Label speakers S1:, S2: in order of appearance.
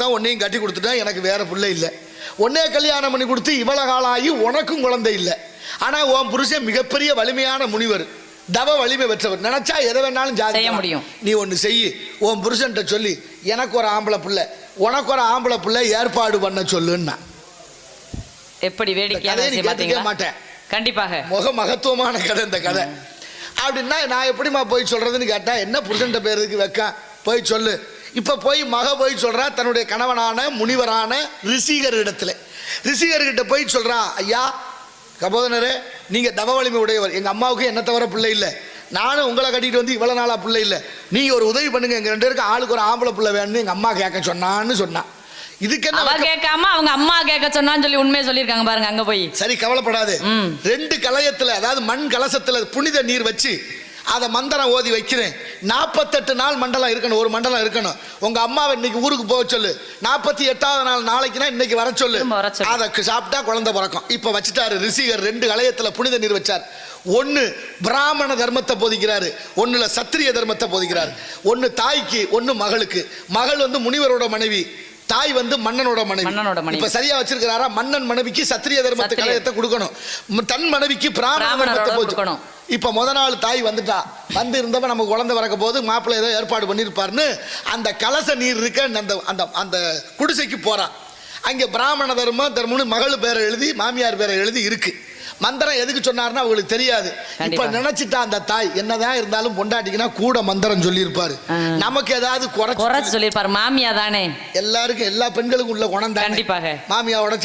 S1: தான் உன்னையும் கட்டி கொடுத்துட்டேன் எனக்கு வேற பிள்ளை இல்லை. உன்னே கல்யாணம் பண்ணி கொடுத்து இவ்வளவு காலாகி உனக்கும் குழந்தை இல்லை. ஆனா உன் புருஷன் மிகப்பெரிய வலிமையான முனிவர். தவ வலிமை பெற்றவர். நினைச்சா எதை வேணாலும்
S2: செய்ய முடியும்.
S1: நீ ஒன்று செய்யி. உன் புருஷன்ட்ட சொல்லி எனக்கு ஒரு ஆம்பளை பிள்ளை. உனக்கு ஒரு ஆம்பளை பிள்ளை ஏற்பாடு பண்ண சொல்லுன்னா.
S2: எப்படி பாத்தீங்களா
S1: மாட்டேன்.
S2: கண்டிப்பாக.
S1: முக மகத்துவமான கதை இந்த கதை. அப்படின்னா நான் எப்படிம்மா போய் சொல்றதுன்னு கேட்டா என்ன புருஷன்ட்ட பேருக்கு வைக்க? போய் சொல்லு. இப்ப போய் மக போய் சொல்றா தன்னுடைய கணவனான முனிவரான ரிஷிகர் இடத்துல ரிஷிகர் கிட்ட போய் சொல்றா ஐயா கபோதனரே நீங்க தவ வலிமை உடையவர். எங்க அம்மாவுக்கு என்ன தவிர பிள்ளை இல்லை. நானும் உங்களை கட்டிட்டு வந்து இவ்வளவு நாளா பிள்ளை இல்லை. நீங்க ஒரு உதவி பண்ணுங்க. எங்க ரெண்டு பேருக்கு ஆளுக்கு ஒரு ஆம்பளை பிள்ளை வேணும்னு எங்க அம்மா கேட்க சொன்னான்னு சொன்னான் இதுக்கு என்ன?
S2: கேட்காம அவங்க அம்மா கேட்க சொன்னான்னு சொல்லி உண்மையை சொல்லியிருக்காங்க பாருங்க அங்க போய்.
S1: சரி கவலைப்படாது. ரெண்டு கலயத்துல அதாவது மண் கலசத்துல புனித நீர் வச்சு அதை மந்திரம் ஓதி வைக்கிறேன். நாற்பத்தெட்டு நாள் மண்டலம் இருக்கணும் ஒரு மண்டலம் இருக்கணும். உங்க அம்மாவை இன்னைக்கு ஊருக்கு போக சொல்லு. நாற்பத்தி எட்டாவது நாள் நாளைக்குனா இன்னைக்கு வர சொல்லு.
S2: திரும்ப வர சொல்லு.
S1: அதை சாப்பிட்டா குழந்தை பிறக்கும். இப்ப வச்சுட்டாரு ரிஷிகர் ரெண்டு கலயத்துல புனித நீர் வச்சார் ஒன்னு பிராமண தர்மத்தை போதிக்கிறாரு. ஒண்ணுல சத்திரிய தர்மத்தை போதிக்கிறாரு. ஒன்னு தாய்க்கு ஒன்னு மகளுக்கு. மகள் வந்து முனிவரோட மனைவி தாய் வந்து மன்னனோட மனைவி. இப்ப சரியா வச்சிருக்கிறாரா? மன்னன் மனைவிக்கு சத்திரிய தர்மத்தை. கலையத்தை கொடுக்கணும். தன் மனைவிக்கு பிராமண தர்மத்தை
S2: கொடுக்கணும்.
S1: இப்ப முத நாள் தாய் வந்துட்டா. வந்து இருந்தவன் நம்ம குழந்தை பிறக்க போது மாப்பிள்ளை ஏதோ ஏற்பாடு பண்ணியிருப்பாருன்னு அந்த கலச நீர் இருக்க அந்த அந்த அந்த குடிசைக்கு போறான் அங்க பிராமண தர்மம் தர்மம்னு மகள் பேரை எழுதி மாமியார் பேரை எழுதி இருக்கு. மந்திரம் எதுக்கு சொன்னாருன்னா அவங்களுக்கு தெரியாது. இப்ப. நினைச்சிட்டா அந்த தாய் என்னதான் இருந்தாலும் பொண்டாட்டிக்குன்னா கூட மந்திரம் சொல்லியிருப்பாரு. நமக்கு ஏதாவது குறைச்சு
S2: சொல்லியிருப்பாரு. மாமியா தானே.
S1: எல்லாருக்கும் எல்லா பெண்களுக்கும் உள்ள குணம்
S2: கண்டிப்பாக.
S1: மாமியா உடைச்ச